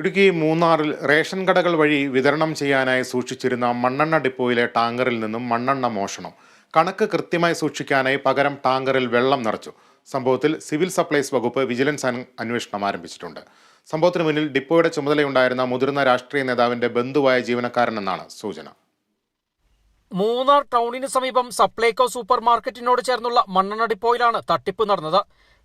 ഇടുക്കി മൂന്നാറിൽ റേഷൻ കടകൾ വഴി വിതരണം ചെയ്യാനായി സൂക്ഷിച്ചിരുന്ന മണ്ണെണ്ണ ഡിപ്പോയിലെ ടാങ്കറിൽ നിന്നും മണ്ണെണ്ണ മോഷണം. കണക്ക് കൃത്യമായി സൂക്ഷിക്കാനായി പകരം ടാങ്കറിൽ വെള്ളം നിറച്ചു. സംഭവത്തിൽ സിവിൽ സപ്ലൈസ് വകുപ്പ് വിജിലൻസ് അന്വേഷണം ആരംഭിച്ചിട്ടുണ്ട്. സംഭവത്തിന് മുന്നിൽ ഡിപ്പോയുടെ ചുമതലയുണ്ടായിരുന്ന മുതിർന്ന രാഷ്ട്രീയ നേതാവിന്റെ ബന്ധുവായ ജീവനക്കാരനെന്നാണ് സൂചന. മൂന്നാർ ടൗണിന് സമീപം സപ്ലൈകോ സൂപ്പർ മാർക്കറ്റിനോട് ചേർന്നുള്ള മണ്ണെണ്ണ ഡിപ്പോയിലാണ് തട്ടിപ്പ് നടന്നത്.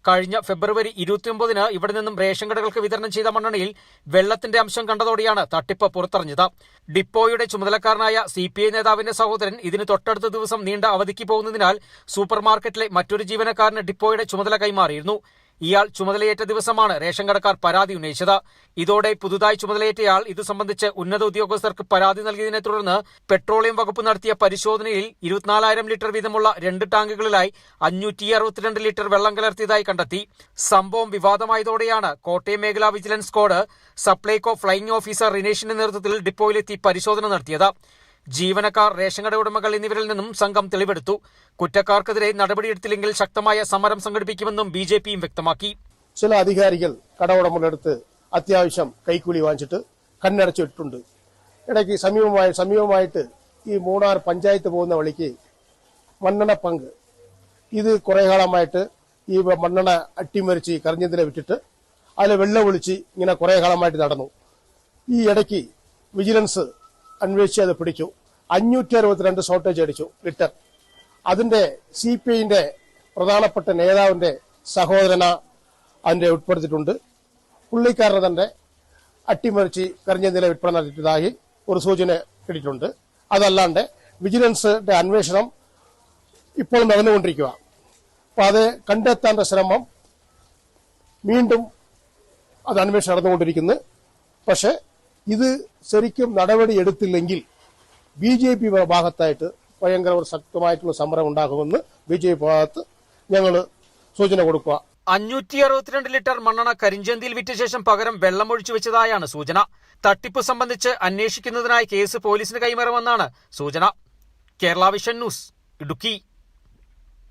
കഴിഞ്ഞ ഫെബ്രുവരി ഇരുപത്തിയൊമ്പതിന് ഇവിടെ നിന്നും റേഷൻ കടകൾക്ക് വിതരണം ചെയ്ത മണ്ണെണ്ണയിൽ വെള്ളത്തിന്റെ അംശം കണ്ടതോടെയാണ് തട്ടിപ്പ് പുറത്തറിഞ്ഞത്. ഡിപ്പോയുടെ ചുമതലക്കാരനായ സി പി ഐ നേതാവിന്റെ സഹോദരൻ ഇതിന് തൊട്ടടുത്ത ദിവസം നീണ്ട അവധിക്ക് പോകുന്നതിനാൽ സൂപ്പർമാർക്കറ്റിലെ മറ്റൊരു ജീവനക്കാരന് ഡിപ്പോയുടെ ചുമതല കൈമാറിയിരുന്നു. ഇയാൾ ചുമതലയേറ്റ ദിവസമാണ് റേഷൻ കടക്കാർ പരാതി ഉന്നയിച്ചത്. ഇതോടെ പുതുതായി ചുമതലയേറ്റയാൾ ഇതു സംബന്ധിച്ച് ഉന്നത ഉദ്യോഗസ്ഥർക്ക് പരാതി നൽകിയതിനെ തുടർന്ന് പെട്രോളിയം വകുപ്പ് നടത്തിയ പരിശോധനയിൽ ഇരുപത്തിനാലായിരം ലിറ്റർ വീതമുള്ള രണ്ട് ടാങ്കുകളിലായി അഞ്ഞൂറ്റി അറുപത്തിരണ്ട് ലിറ്റർ വെള്ളം കലർത്തിയതായി കണ്ടെത്തി. സംഭവം വിവാദമായതോടെയാണ് കോട്ടയം മേഖലാ vigilance squad Supplyco flying officer റിനേഷിന്റെ നേതൃത്വത്തിൽ ഡിപ്പോയിലെത്തി പരിശോധന നടത്തിയത്. ജീവനക്കാർ റേഷൻ കട ഉടമകൾ എന്നിവരിൽ നിന്നും സംഘം തെളിവെടുത്തു. കുറ്റക്കാർക്കെതിരെ നടപടിയെടുത്തില്ലെങ്കിൽ ശക്തമായ സമരം സംഘടിപ്പിക്കുമെന്നും ബി ജെ പിയും വ്യക്തമാക്കി. ചില അധികാരികൾ കട ഉടമകളെടുത്ത് അത്യാവശ്യം കൈക്കൂലി വാങ്ങിച്ചിട്ട് കണ്ണടച്ചിട്ടുണ്ട് ഇടയ്ക്ക് സമീപമായി സമീപമായിട്ട് ഈ മൂന്നാർ പഞ്ചായത്ത് പോകുന്ന വഴിക്ക് മണ്ണെണ്ണ പങ്ക്. ഇത് കുറെ കാലമായിട്ട് ഈ മണ്ണെണ്ണ അട്ടിമറിച്ച് കറിഞ്ഞതിനെ വിട്ടിട്ട് അതിൽ വെള്ളം ഒളിച്ച് ഇങ്ങനെ കുറെ കാലമായിട്ട് നടന്നു. ഈ ഇടയ്ക്ക് വിജിലൻസ് അന്വേഷിച്ച് അത് പിടിച്ചു. അഞ്ഞൂറ്റി അറുപത്തിരണ്ട് ഷോർട്ടേജ് അടിച്ചു ലിറ്റർ അതിന്റെ സി പി ഐന്റെ പ്രധാനപ്പെട്ട നേതാവിന്റെ സഹോദരന അതിന്റെ ഉൾപ്പെടുത്തിയിട്ടുണ്ട്. പുള്ളിക്കാരനെ തന്നെ അട്ടിമറിച്ച് കരിഞ്ഞ നില വിൽപ്പന നടത്തിയതായി ഒരു സൂചന കിട്ടിയിട്ടുണ്ട്. അതല്ലാണ്ട് വിജിലൻസിന്റെ അന്വേഷണം ഇപ്പോൾ നടന്നുകൊണ്ടിരിക്കുക. അപ്പൊ അത് കണ്ടെത്താന്റെ ശ്രമം വീണ്ടും അത് അന്വേഷണം നടന്നുകൊണ്ടിരിക്കുന്നു. പക്ഷെ ഇത് ശരിക്കും നടപടി എടുത്തില്ലെങ്കിൽ ബി ജെ പി ഭാഗത്തായിട്ട് ഭയങ്കര ഒരു ശക്തമായിട്ടുള്ള സമരം ഉണ്ടാകുമെന്ന് ബി ജെ പി ഭാഗത്ത് ഞങ്ങൾ സൂചന കൊടുക്കുക. അഞ്ഞൂറ്റി അറുപത്തിരണ്ട് ലിറ്റർ മണ്ണെണ്ണ കരിഞ്ചന്തിയിൽ വിറ്റ ശേഷം പകരം വെള്ളം ഒഴിച്ചു വെച്ചതായാണ് സൂചന. തട്ടിപ്പ് സംബന്ധിച്ച് അന്വേഷിക്കുന്നതിനായി കേസ് പോലീസിന് കൈമാറുമെന്നാണ് സൂചന. Kerala vision news Idukki.